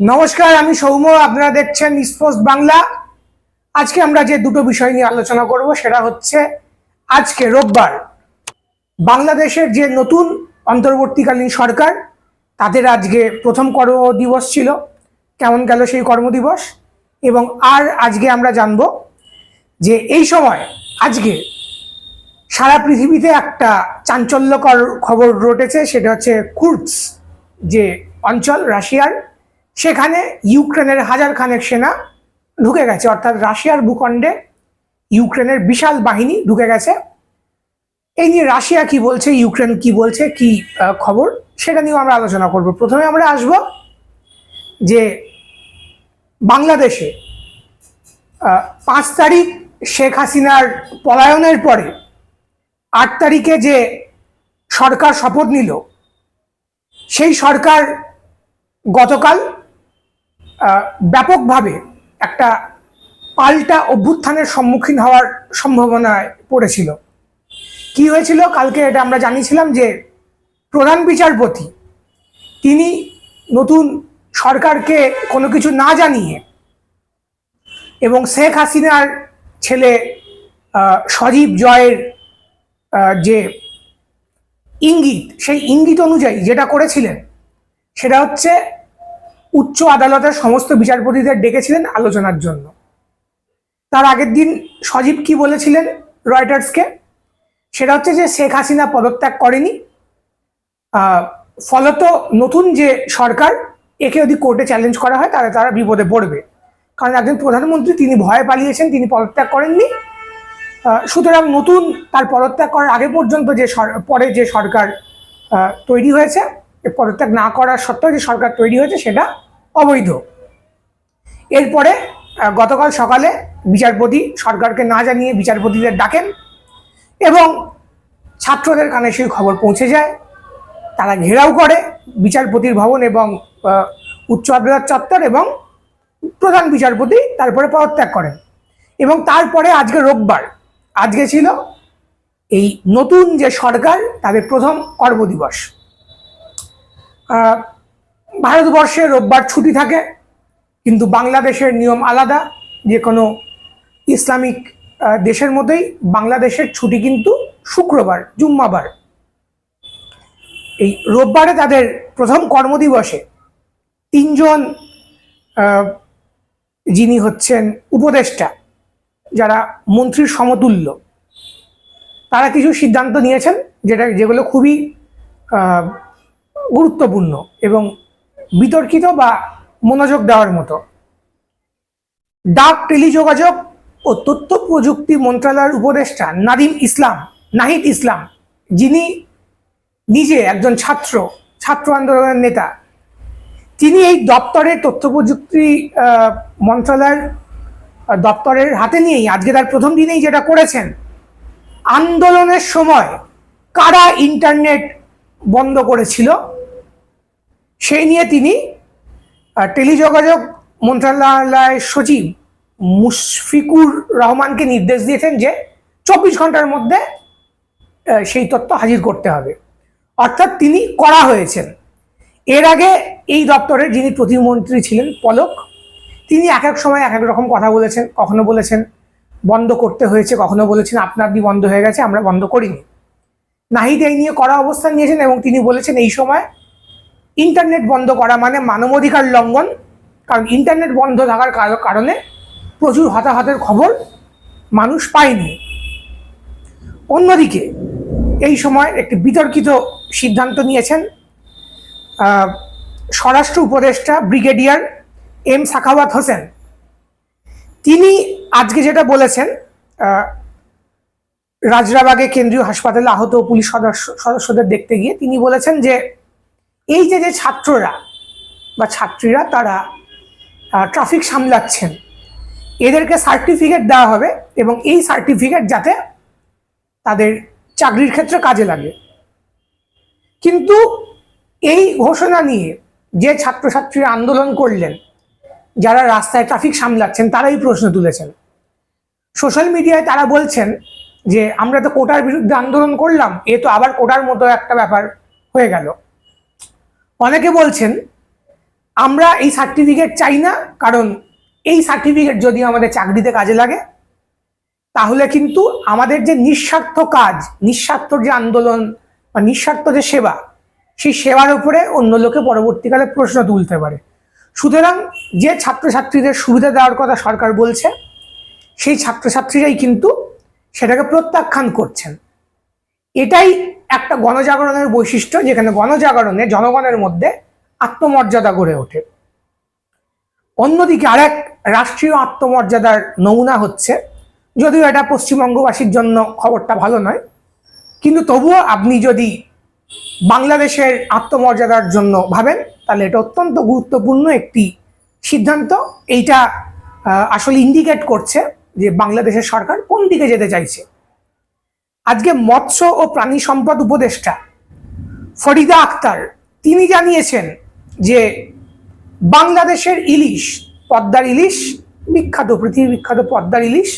নমস্কার, আমি সৌম্য, আপনারা দেখছেন স্পোর্টস বাংলা আজকে আমরা যে দুটো বিষয় নিয়ে আলোচনা করব, সেটা হচ্ছে আজকে রোববার। বাংলাদেশের যে নতুন অন্তর্বর্তীকালীন সরকার, তাদের আজকে প্রথম কর্মদিবস ছিল। কেমন গেল সেই কর্মদিবস? এবং আর আজকে আমরা জানব যে এই সময় আজকে সারা পৃথিবীতে একটা চাঞ্চল্যকর খবর রটেছে, সেটা হচ্ছে কুর্টস যে অঞ্চল, রাশিয়ার সেখানে ইউক্রেনের হাজার খানেক সেনা ঢুকে গেছে, অর্থাৎ রাশিয়ার ভূখণ্ডে ইউক্রেনের বিশাল বাহিনী ঢুকে গেছে। এই নিয়ে রাশিয়া কি বলছে, ইউক্রেন কি বলছে, কি খবর, সেটা নিয়েও আমরা আলোচনা করব। প্রথমে আমরা আসব যে বাংলাদেশে পাঁচ তারিখ শেখ হাসিনার পলায়নের পরে, আট তারিখে যে সরকার শপথ নিল, সেই সরকার গতকাল ব্যাপকভাবে একটা পাল্টা অভ্যুত্থানের সম্মুখীন হওয়ার সম্ভাবনায় পড়েছিল। কি হয়েছিল? কালকে এটা আমরা জানিয়েছিলাম যে প্রধান বিচারপতি, তিনি নতুন সরকারকে কোনো কিছু না জানিয়ে এবং শেখ হাসিনার ছেলে সজীব জয়ের যে ইঙ্গিত, সেই ইঙ্গিত অনুযায়ী যেটা করেছিলেন, সেটা হচ্ছে উচ্চ আদালতের সমস্ত বিচারপতিদের ডেকেছিলেন আলোচনার জন্য। তার আগের দিন সজীব কি বলেছিলেন রয়টার্সকে? সেটা হচ্ছে যে শেখ হাসিনা পদত্যাগ করেনি। ফলত নতুন যে সরকার, একে যদি কোর্টে চ্যালেঞ্জ করা হয়, তাহলে তারা বিপদে পড়বে। কারণ একজন প্রধানমন্ত্রী, তিনি ভয় পালিয়েছেন, তিনি পদত্যাগ করেননি। সুতরাং নতুন তার পদত্যাগ করার আগে পর্যন্ত যে পরে যে সরকার তৈরি হয়েছে পদত্যাগ না করার সত্ত্বেও যে সরকার তৈরি হয়েছে, সেটা অবৈধ। এরপরে গতকাল সকালে বিচারপতি সরকারকে না জানিয়ে বিচারপতিদের ডাকেন এবং ছাত্রদের কানে সেই খবর পৌঁছে যায়। তারা ঘেরাও করে বিচারপতির ভবন এবং উচ্চ আদালত চত্বর এবং প্রধান বিচারপতি তারপরে পদত্যাগ করেন এবং তারপরে আজকে রোববার, আজকে ছিল এই নতুন যে সরকার, তাদের প্রথম কর্মদিবস ভারতবর্ষে রোববার ছুটি থাকে, কিন্তু বাংলাদেশের নিয়ম আলাদা। যে কোনো ইসলামিক দেশের মতোই বাংলাদেশের ছুটি কিন্তু শুক্রবার, জুম্মাবার। এই রোববারে তাদের প্রথম কর্মদিবসে তিনজন যিনি হচ্ছেন উপদেষ্টা, যারা মন্ত্রীর সমতুল্য, তারা কিছু সিদ্ধান্ত নিয়েছেন যেটা, যেগুলো খুবই গুরুত্বপূর্ণ এবং বিতর্কিত বা মনোযোগ দেওয়ার মতো। ডাক, টেলিযোগাযোগ ও তথ্য প্রযুক্তি মন্ত্রণালয়ের উপদেষ্টা নাদিম ইসলাম, নাহিদ ইসলাম, যিনি নিজে একজন ছাত্র ছাত্র আন্দোলনের নেতা, তিনি এই দপ্তরের তথ্য প্রযুক্তি মন্ত্রণালয়ের দপ্তরের হাতে নিয়েই আজকে তার প্রথম দিনেই যেটা করেছেন, আন্দোলনের সময় কারা ইন্টারনেট বন্ধ করেছিল? সেই নিয়ে তিনি টেলিযোগাযোগ মন্ত্রণালয়ের সচিব মুশফিকুর রহমানকে নির্দেশ দিয়েছেন যে চব্বিশ ঘণ্টার মধ্যে সেই তথ্য হাজির করতে হবে। অর্থাৎ তিনি করা হয়েছেন। এর আগে এই দপ্তরের যিনি প্রতিমন্ত্রী ছিলেন পলক, তিনি এক এক সময় এক এক রকম কথা বলেছেন, কখনো বলেছেন, বন্ধ করতে হয়েছে, কখনো বলেছেন আপনা আপনি বন্ধ হয়ে গেছে, আমরা বন্ধ করিনি। নাহিদ এই নিয়ে করা অবস্থান নিয়েছেন এবং তিনি বলেছেন, এই সময় ইন্টারনেট বন্ধ করা মানে মানবাধিকার লঙ্ঘন, কারণ ইন্টারনেট বন্ধ থাকার কার- কারণে প্রচুর হতাহতের খবর মানুষ পায়নি। অন্যদিকে, এই সময় একটি বিতর্কিত সিদ্ধান্ত নিয়েছেন স্বরাষ্ট্র উপদেষ্টা ব্রিগেডিয়ার এম সাখাওয়াত হোসেন। তিনি আজকে যেটা বলেছেন রাজরাবাগে কেন্দ্রীয় হাসপাতালে আহত পুলিশ সদস্য, সদস্যদের দেখতে গিয়ে তিনি বলেছেন যে এই যে যে ছাত্ররা বা ছাত্রীরা তারা ট্রাফিক সামলাচ্ছেন, এদেরকে সার্টিফিকেট দেওয়া হবে এবং এই সার্টিফিকেট যাতে তাদের চাকরির ক্ষেত্রে কাজে লাগে। কিন্তু এই ঘোষণা নিয়ে যে ছাত্রছাত্রীরা আন্দোলন করলেন, যারা রাস্তায় ট্রাফিক সামলাচ্ছেন, তারাই প্রশ্ন তুলেছেন। সোশ্যাল মিডিয়ায় তারা বলছেন যে, আমরা তো কোটার বিরুদ্ধে আন্দোলন করলাম, এ তো আবার কোটার মতো একটা ব্যাপার হয়ে গেল। অনেকে বলছেন, আমরা এই সার্টিফিকেট চাই না, কারণ এই সার্টিফিকেট যদি আমাদের চাকরিতে কাজে লাগে, তাহলে কিন্তু আমাদের যে নিঃস্বার্থ কাজ, নিঃস্বার্থ যে আন্দোলন বা নিঃস্বার্থ যে সেবা, সেই সেবার উপরে অন্য লোকে পরবর্তীকালে প্রশ্ন তুলতে পারে। সুতরাং যে ছাত্রছাত্রীদের সুবিধা দেওয়ার কথা সরকার বলছে, সেই ছাত্রছাত্রীরাই কিন্তু সেটাকে প্রত্যাখ্যান করছেন। এটাই একটা গণজাগরণের বৈশিষ্ট্য যেখানে গণজাগরণে জনগণের মধ্যে আত্মমর্যাদা গড়ে ওঠে। অন্যদিকে আরেক রাষ্ট্রীয় আত্মমর্যাদার নমুনা হচ্ছে, যদিও এটা পশ্চিমবঙ্গবাসীর জন্য খবরটা ভালো নয়, কিন্তু তবুও আপনি যদি বাংলাদেশের আত্মমর্যাদার জন্য ভাবেন, তাহলে এটা অত্যন্ত গুরুত্বপূর্ণ একটি সিদ্ধান্ত। এইটা আসলে ইন্ডিকেট করছে যে বাংলাদেশের সরকার কোন দিকে যেতে চাইছে। আজকে মৎস্য ও প্রাণী সম্পদ উপদেষ্টা ফরিদা আক্তার, তিনি জানিয়েছেন যে বাংলাদেশের ইলিশ, পদ্মার ইলিশ, বিখ্যাত পৃথিবী বিখ্যাত পদ্মার ইলিশ,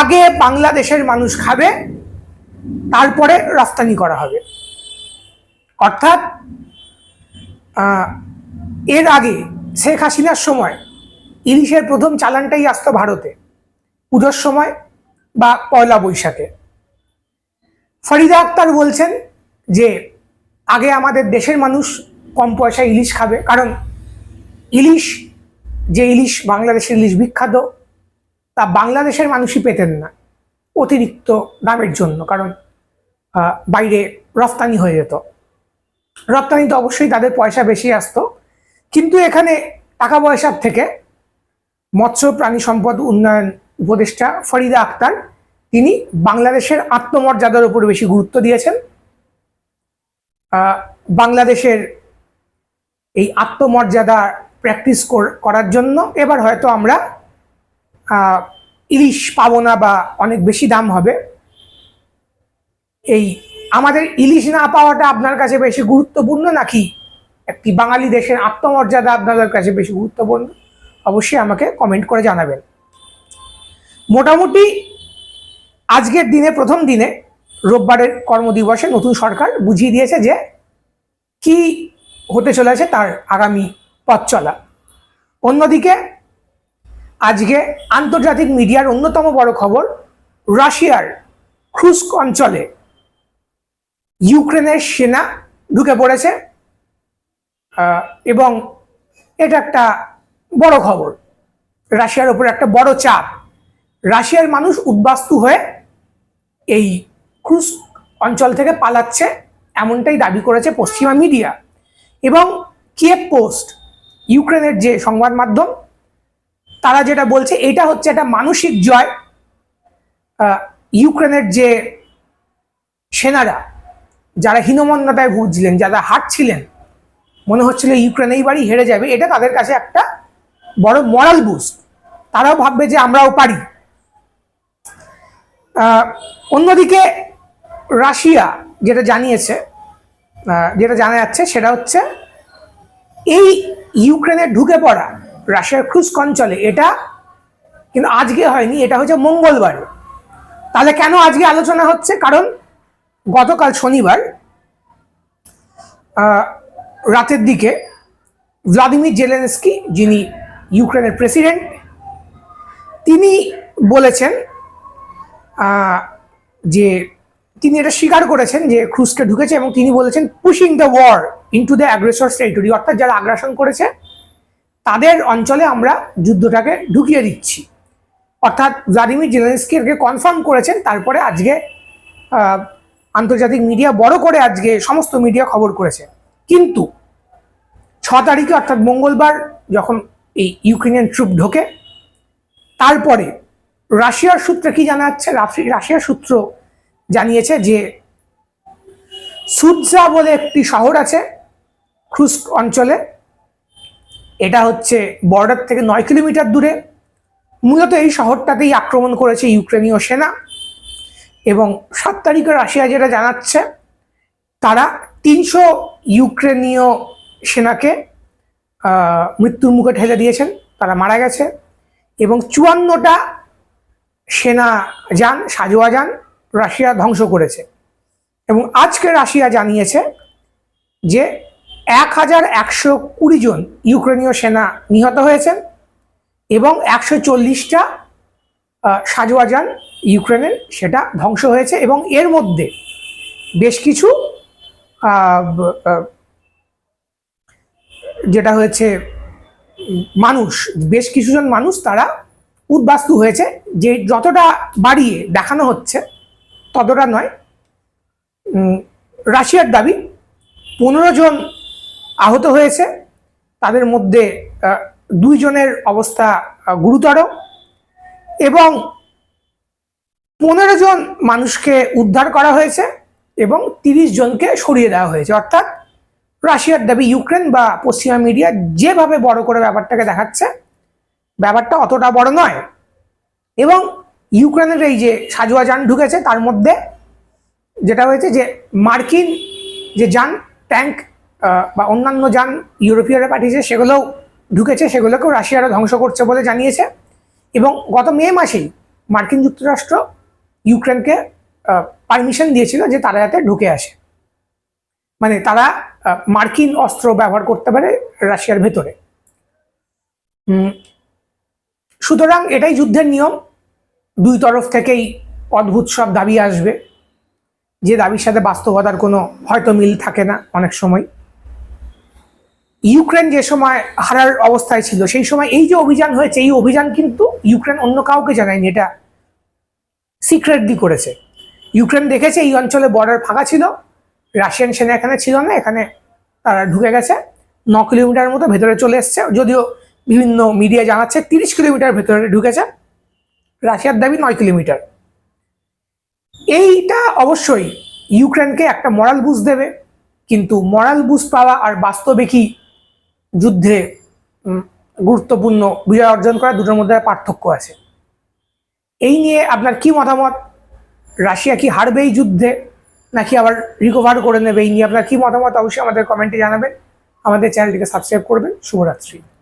আগে বাংলাদেশের মানুষ খাবে, তারপরে রপ্তানি করা হবে। অর্থাৎ এর আগে শেখ হাসিনার সময় ইলিশের প্রথম চালানটাই আসতো ভারতে, পুজোর সময় বা পয়লা বৈশাখে। ফরিদা আক্তার বলছেন যে, আগে আমাদের দেশের মানুষ কম পয়সায় ইলিশ খাবে, কারণ ইলিশ, যে ইলিশ বাংলাদেশের ইলিশ বিখ্যাত, তা বাংলাদেশের মানুষই পেতেন না অতিরিক্ত দামের জন্য, কারণ বাইরে রপ্তানি হয়ে যেত। রপ্তানি তো অবশ্যই তাদের পয়সা বেশি আসতো, কিন্তু এখানে টাকা পয়সার থেকে মৎস্য প্রাণী সম্পদ উন্নয়ন উপদেষ্টা ফরিদা আক্তার তিনি বাংলাদেশের আত্মমর্যাদার উপর বেশি গুরুত্ব দিয়েছেন। বাংলাদেশের এই আত্মমর্যাদা প্র্যাকটিস করার জন্য এবার হয়তো আমরা ইলিশ পাবো না বা অনেক বেশি দাম হবে। এই আমাদের ইলিশ না পাওয়াটা আপনার কাছে বেশি গুরুত্বপূর্ণ নাকি একটি বাঙালি দেশের আত্মমর্যাদা আপনাদের কাছে বেশি গুরুত্বপূর্ণ? অবশ্যই আমাকে কমেন্ট করে জানাবেন। মোটামুটি আজকের দিনে, প্রথম দিনে রোববারের কর্মদিবসে নতুন সরকার বুঝিয়ে দিয়েছে যে কি হতে চলেছে তার আগামী পথ চলা। অন্যদিকে, আজকে আন্তর্জাতিক মিডিয়ার অন্যতম বড় খবর, রাশিয়ার ক্রুস্ক অঞ্চলে ইউক্রেনের সেনা ঢুকে পড়েছে। এবং এটা একটা বড় খবর। রাশিয়ার উপর একটা বড় চাপ। রাশিয়ার মানুষ উদ্বাস্তু হয়ে এই ক্রুজ অঞ্চল থেকে পালাচ্ছে, এমনটাই দাবি করেছে পশ্চিমা মিডিয়া। এবং কিয়েভ পোস্ট, ইউক্রেনের যে সংবাদ মাধ্যম, তারা যেটা বলছে, এটা হচ্ছে একটা মানসিক জয় ইউক্রেনের যে সেনারা, যারা হীনমন্যতায় ভুগছিলেন, যারা হাঁটছিলেন, মনে হচ্ছিল ইউক্রেন এইবারই হেরে যাবে, এটা তাদের কাছে একটা বড় মরাল বুস্ট তারাও ভাববে যে আমরাও পারি। অন্যদিকে রাশিয়া যেটা জানিয়েছে যেটা জানা যাচ্ছে সেটা হচ্ছে এই ইউক্রেনে ঢুকে পড়া রাশিয়ার ক্রুস্ক অঞ্চলে এটা কিন্তু আজকে হয়নি, এটা হচ্ছে মঙ্গলবার। তাহলে কেন আজকে আলোচনা হচ্ছে? কারণ গতকাল শনিবার রাতের দিকে ভ্লাদিমির জেলেনস্কি যিনি ইউক্রেনের প্রেসিডেন্ট, তিনি বলেছেন যে তিনি এটা স্বীকার করেছেন যে ক্রুজকে ঢুকেছে এবং তিনি বলেছেন pushing the war into the aggressor territory অর্থাৎ যারা আগ্রাসন করেছে, তাদের অঞ্চলে আমরা যুদ্ধটাকে ঢুকিয়ে দিচ্ছি। অর্থাৎ ভ্লাদিমির জেলেনস্কি এটাকে কনফার্ম করেছেন, তারপরে আজকে আন্তর্জাতিক মিডিয়া বড় করে আজকে সমস্ত মিডিয়া খবর করেছে। কিন্তু ছ তারিখে, অর্থাৎ মঙ্গলবার, যখন এই ইউক্রেনিয়ান ট্রুপ ঢোকে, তারপরে রাশিয়ার সূত্রে কি জানা যাচ্ছে রাশি- রাশিয়ার সূত্র জানিয়েছে যে সুৎজা বলে একটি শহর আছে ক্রুস্ক অঞ্চলে। এটা হচ্ছে বর্ডার থেকে নয় কিলোমিটার দূরে। মূলত এই শহরটাতেই আক্রমণ করেছে ইউক্রেনীয় সেনা এবং সাত তারিখে রাশিয়া যেটা জানাচ্ছে, তারা তিনশো ইউক্রেনীয় সেনাকে মৃত্যুর মুখে ঠেলে দিয়েছেন। তারা মারা গেছে এবং চুয়ান্নটা সেনা যান, সাজোয়া যান, রাশিয়া ধ্বংস করেছে। এবং আজকে রাশিয়া জানিয়েছে যে এক হাজার একশো কুড়ি জন ইউক্রেনীয় সেনা নিহত হয়েছেন এবং একশো চল্লিশটা সাজোয়া যান ইউক্রেনের সেটা ধ্বংস হয়েছে এবং এর মধ্যে বেশ কিছু যেটা হয়েছে, মানুষ, বেশ কিছুজন মানুষ তারা উদ্বাস্তু হয়েছে, যে যতটা বাড়িয়ে দেখানো হচ্ছে, ততটা নয়। রাশিয়ার দাবি, পনেরো জন আহত হয়েছে, তাদের মধ্যে দুইজনের অবস্থা গুরুতর এবং পনেরো জন মানুষকে উদ্ধার করা হয়েছে এবং তিরিশ জনকে সরিয়ে দেওয়া হয়েছে। অর্থাৎ রাশিয়ার দাবি ইউক্রেন বা পশ্চিমা মিডিয়া যেভাবে বড় করে ব্যাপারটাকে দেখাচ্ছে ব্যাপারটা অতটা বড় নয়। এবং ইউক্রেনের এই যে সাজুয়া যান ঢুকেছে, তার মধ্যে যেটা হয়েছে যে মার্কিন যে যান, ট্যাঙ্ক বা অন্যান্য যান ইউরোপীয়রা পাঠিয়েছে, সেগুলোও ঢুকেছে, সেগুলোকেও রাশিয়ারা ধ্বংস করছে বলে জানিয়েছে। এবং গত মে মাসেই মার্কিন যুক্তরাষ্ট্র ইউক্রেনকে পারমিশন দিয়েছিল যে তারা যাতে ঢুকে আসে। মানে তারা মার্কিন অস্ত্র ব্যবহার করতে পারে রাশিয়ার ভেতরে। সুতরাং এটাই যুদ্ধের নিয়ম। দুই তরফ থেকেই অদ্ভুত সব দাবি আসবে। যে দাবির সাথে বাস্তবতার কোনো হয়তো মিল থাকে না অনেক সময়। ইউক্রেন যে সময় হারার অবস্থায় ছিল, সেই সময় এই যে অভিযান হয়েছে, এই অভিযান কিন্তু ইউক্রেন অন্য কাউকে জানায়নি, এটা সিক্রেটলি করেছে। ইউক্রেন দেখেছে, এই অঞ্চলে বর্ডার ফাঁকা ছিল রাশিয়ান সেনা এখানে ছিল না, এখানে তারা ঢুকে গেছে, ন কিলোমিটার মতো ভেতরে চলে এসছে, যদিও বিভিন্ন মিডিয়া জানাচ্ছে, তিরিশ কিলোমিটার ভেতরে ঢুকেছে, রাশিয়ার দাবি নয় কিলোমিটার। এইটা অবশ্যই ইউক্রেনকে একটা মরাল বুঝ দেবে, কিন্তু মরাল বুঝ পাওয়া আর বাস্তবে কি যুদ্ধে গুরুত্বপূর্ণ বিজয় অর্জন করা দুটোর মধ্যে পার্থক্য আছে। এই নিয়ে আপনার কি মতামত? রাশিয়া কি হারবে এই যুদ্ধে, নাকি আবার রিকভার করে নেবে? এই নিয়ে আপনার কি মতামত? অবশ্যই আমাদের কমেন্টে জানাবেন। আমাদের চ্যানেলটিকে সাবস্ক্রাইব করবেন। শুভরাত্রি।